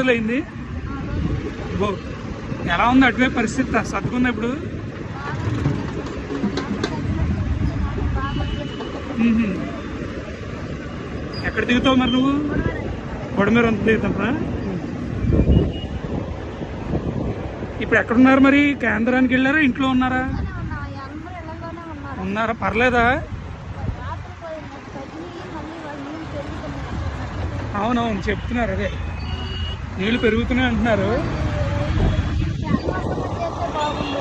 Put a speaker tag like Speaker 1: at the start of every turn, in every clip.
Speaker 1: రోజులైంది ఎలా ఉంది అటువైపు పరిస్థితి? సర్దుకుందా ఇప్పుడు? ఎక్కడ దిగుతావు మరి నువ్వు? గొడమేర అంత దిగుతావా? ఇప్పుడు ఎక్కడున్నారు మరి? కేంద్రానికి వెళ్ళారా? ఇంట్లో ఉన్నారా?
Speaker 2: ఉన్నారా?
Speaker 1: పర్లేదా? అవునవును చెప్తున్నారు అదే. నీళ్ళు పెరుగుతున్నాయి అంటున్నారు.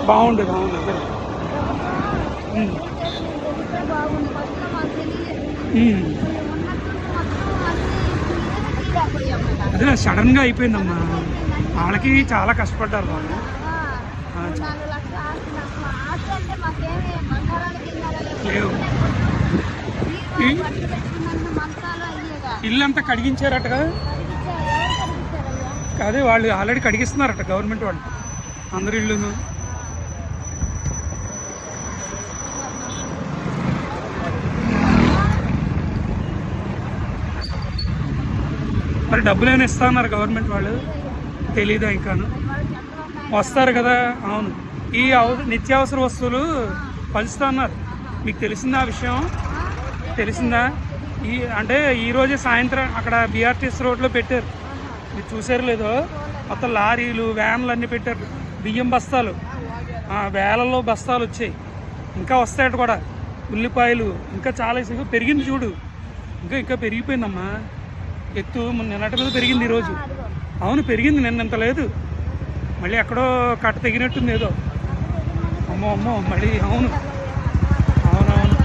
Speaker 2: బాగుండు
Speaker 1: బాగుండదు అదే
Speaker 2: బాగుండు
Speaker 1: అదే సడన్గా అయిపోయిందమ్మా. వాళ్ళకి చాలా కష్టపడ్డారు వాళ్ళు. లేవు. ఇల్లు అంతా కడిగించారటగా అదే వాళ్ళు ఆల్రెడీ కడిగిస్తున్నారట గవర్నమెంట్ వాళ్ళు. అందరి ఇళ్ళును. మరి డబ్బులు ఏమైనా ఇస్తా ఉన్నారు గవర్నమెంట్ వాళ్ళు? తెలీదా ఇంకాను? వస్తారు కదా అవును. ఈ నిత్యావసర వస్తువులు పంచుతా ఉన్నారు మీకు తెలిసిందా ఆ విషయం? తెలిసిందా? ఈ అంటే ఈరోజే సాయంత్రం అక్కడ బీఆర్టీఎస్ రోడ్లో పెట్టారు. మీరు చూసారు లేదో? మొత్తం లారీలు వ్యాన్లు అన్నీ పెట్టారు. బియ్యం బస్తాలు. వేలల్లో బస్తాలు వచ్చాయి. ఇంకా వస్తాయట కూడా. ఉల్లిపాయలు. ఇంకా చాలా పెరిగింది చూడు. ఇంకా ఇంకా పెరిగిపోయిందమ్మా. ఎత్తు నిన్నటి మీద పెరిగింది ఈరోజు. అవును పెరిగింది నిన్న ఇంత లేదు. మళ్ళీ ఎక్కడో కట్ట తెగినట్టుంది ఏదో. అమ్మో అమ్మో మళ్ళీ అవును. అవునవును.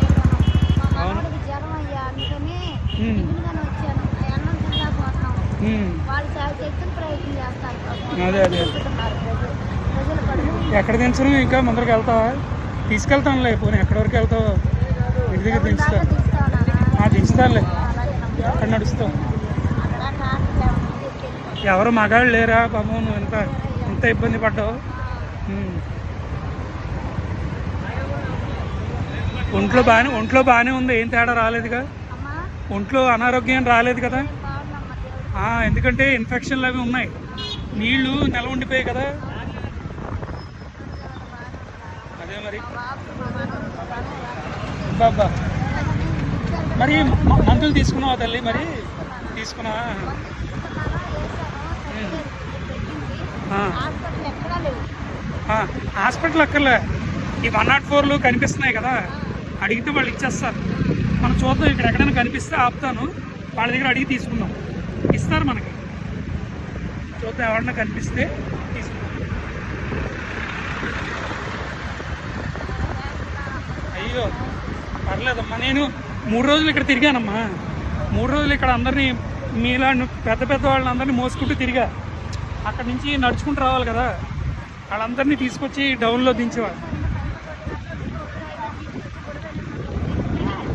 Speaker 2: మా వాళ్ళు ప్రయత్నం చేస్తారు.
Speaker 1: అదే అదే. ఎక్కడ దించను? ఇంకా ముందరికి వెళ్తావా? తీసుకెళ్తానులే పోనీ ఎక్కడి వరకు వెళ్తావు? ఇంటి దగ్గర దించుతా దించుతానులే. అక్కడ నడుస్తావు? ఎవరు మగాళ్ళు లేరా? పాపం నువ్వు ఎంత ఎంత ఇబ్బంది పడ్డావు. ఒంట్లో బాగానే ఒంట్లో బాగానే ఉంది. ఏం తేడా రాలేదుగా? ఒంట్లో అనారోగ్యం రాలేదు కదా? ఎందుకంటే ఇన్ఫెక్షన్లు అవి ఉన్నాయి. నీళ్ళు నెల ఉండిపోయాయి కదా. అదే మరి.
Speaker 2: బాబా
Speaker 1: మరి మందులు తీసుకున్నావా తల్లి మరి? తీసుకున్నా.
Speaker 2: హాస్పిటల్
Speaker 1: హాస్పిటల్ అక్కర్లే. ఈ వన్ నాట్ ఫోర్లు కనిపిస్తున్నాయి కదా. అడిగితే వాళ్ళు ఇచ్చేస్తారు. మనం చూద్దాం ఇక్కడ ఎక్కడైనా కనిపిస్తే ఆపుతాను. వాళ్ళ దగ్గర అడిగి తీసుకుందాం. ఇస్తారు మనకి. చూద్దాం ఎవరన్నా కనిపిస్తే తీసుకుందాం. అయ్యో పర్లేదమ్మా నేను మూడు రోజులు ఇక్కడ తిరిగానమ్మా. మూడు రోజులు ఇక్కడ అందరినీ మీలా పెద్ద పెద్ద వాళ్ళని అందరినీ మోసుకుంటూ తిరిగా. అక్కడ నుంచి నడుచుకుంటూ రావాలి కదా. వాళ్ళందరినీ తీసుకొచ్చి డౌన్లో దించేవాళ్ళు.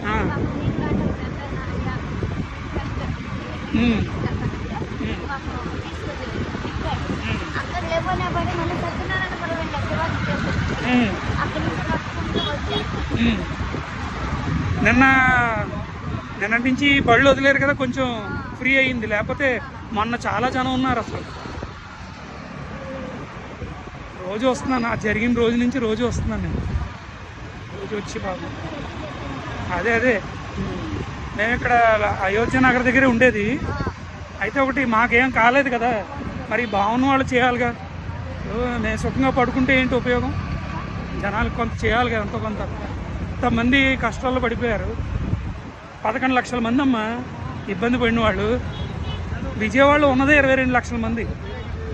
Speaker 1: ఆ, నిన్న నిన్నటి నుంచి బళ్ళు వదిలేరు కదా కొంచెం ఫ్రీ అయింది లేకపోతే మొన్న చాలా జనం ఉన్నారు అసలు. రోజు వస్తున్నాను. ఆ జరిగిన రోజు నుంచి రోజు వస్తున్నాను నేను. రోజు వచ్చి బాబు. అదే అదే. మేము ఇక్కడ అయోధ్య నగర్ దగ్గరే ఉండేది. అయితే ఒకటి మాకేం కాలేదు కదా. మరి బాగున్న వాళ్ళు చేయాలిగా. నేను సుఖంగా పడుకుంటే ఏంటి ఉపయోగం? జనాలకు కొంత చేయాలి కదా ఎంతో కొంత. ఎంతమంది కష్టాల్లో పడిపోయారు. పదకొండు లక్షల మంది అమ్మ ఇబ్బంది పడిన వాళ్ళు. విజయవాడలో ఉన్నదే ఇరవై రెండు లక్షల మంది.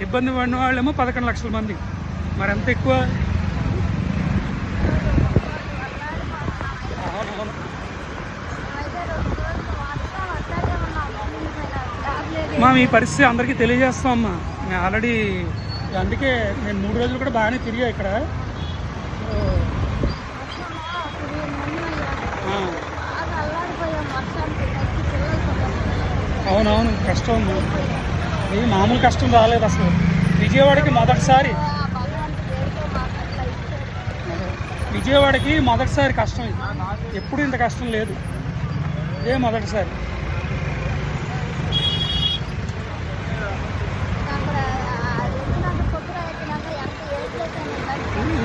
Speaker 1: ఇబ్బంది పడిన వాళ్ళేమో పదకొండు లక్షల మంది. మరి ఎంత ఎక్కువ? అవునవును మా మీ పరిస్థితి అందరికీ తెలియజేస్తాం అమ్మా. మేము ఆల్రెడీ అందుకే నేను మూడు రోజులు కూడా బాగానే తిరిగా ఇక్కడ. అవునవును కష్టం ఇది మామూలు కష్టం రాలేదు అసలు. విజయవాడకి మొదటిసారి. విజయవాడకి మొదటిసారి కష్టం ఇది. ఎప్పుడు ఇంత కష్టం లేదు. ఇదే మొదటిసారి.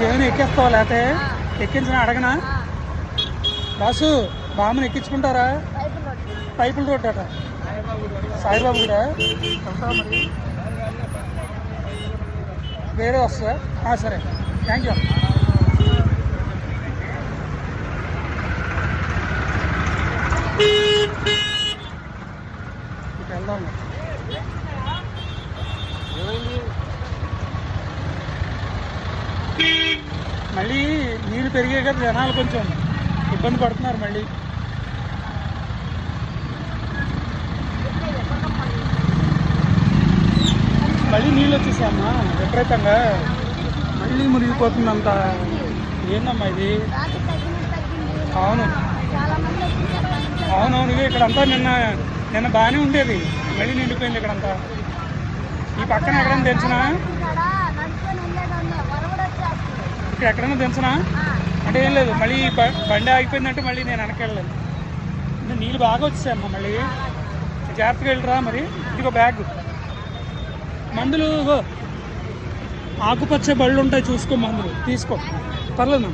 Speaker 2: ఏమైనా
Speaker 1: ఎక్కేస్తావు లేకపోతే ఎక్కించిన అడగనా? బాసు బామ్మని ఎక్కించుకుంటారా?
Speaker 2: పైపుల
Speaker 1: రోడ్ అట సాయిబాబు కూడా మరి వేరే వస్తుందా? సరే. థ్యాంక్ యూ ఇటు వెళ్దాం. మళ్ళీ నీళ్ళు పెరిగే కదా జనాలు కొంచెం ఇబ్బంది పడుతున్నారు మళ్ళీ. మళ్ళీ నీళ్ళు వచ్చేసాయమ్మా విపరీతంగా. మళ్ళీ మునిగిపోతుందంతా. ఏందమ్మా ఇది? అవును. అవునవును ఇక్కడంతా నిన్న నిన్న బాగానే ఉండేది. మళ్ళీ నిండిపోయింది ఇక్కడంతా. ఈ పక్కన ఎక్కడైనా తెలిసినా?
Speaker 2: ఇక్కడ
Speaker 1: ఎక్కడైనా తెంచినా అంటే ఏం లేదు మళ్ళీ బండి ఆగిపోయిందంటే మళ్ళీ నేను వెనకెళ్ళలేదు నీళ్ళు బాగా వచ్చేసాయమ్మా మళ్ళీ. జాగ్రత్తగా వెళ్ళరా మరి? ఇదిగో బ్యాగ్. మందులు ఆకుపచ్చ బళ్ళు ఉంటాయి చూసుకో మందులు. తీసుకో. పర్లేదు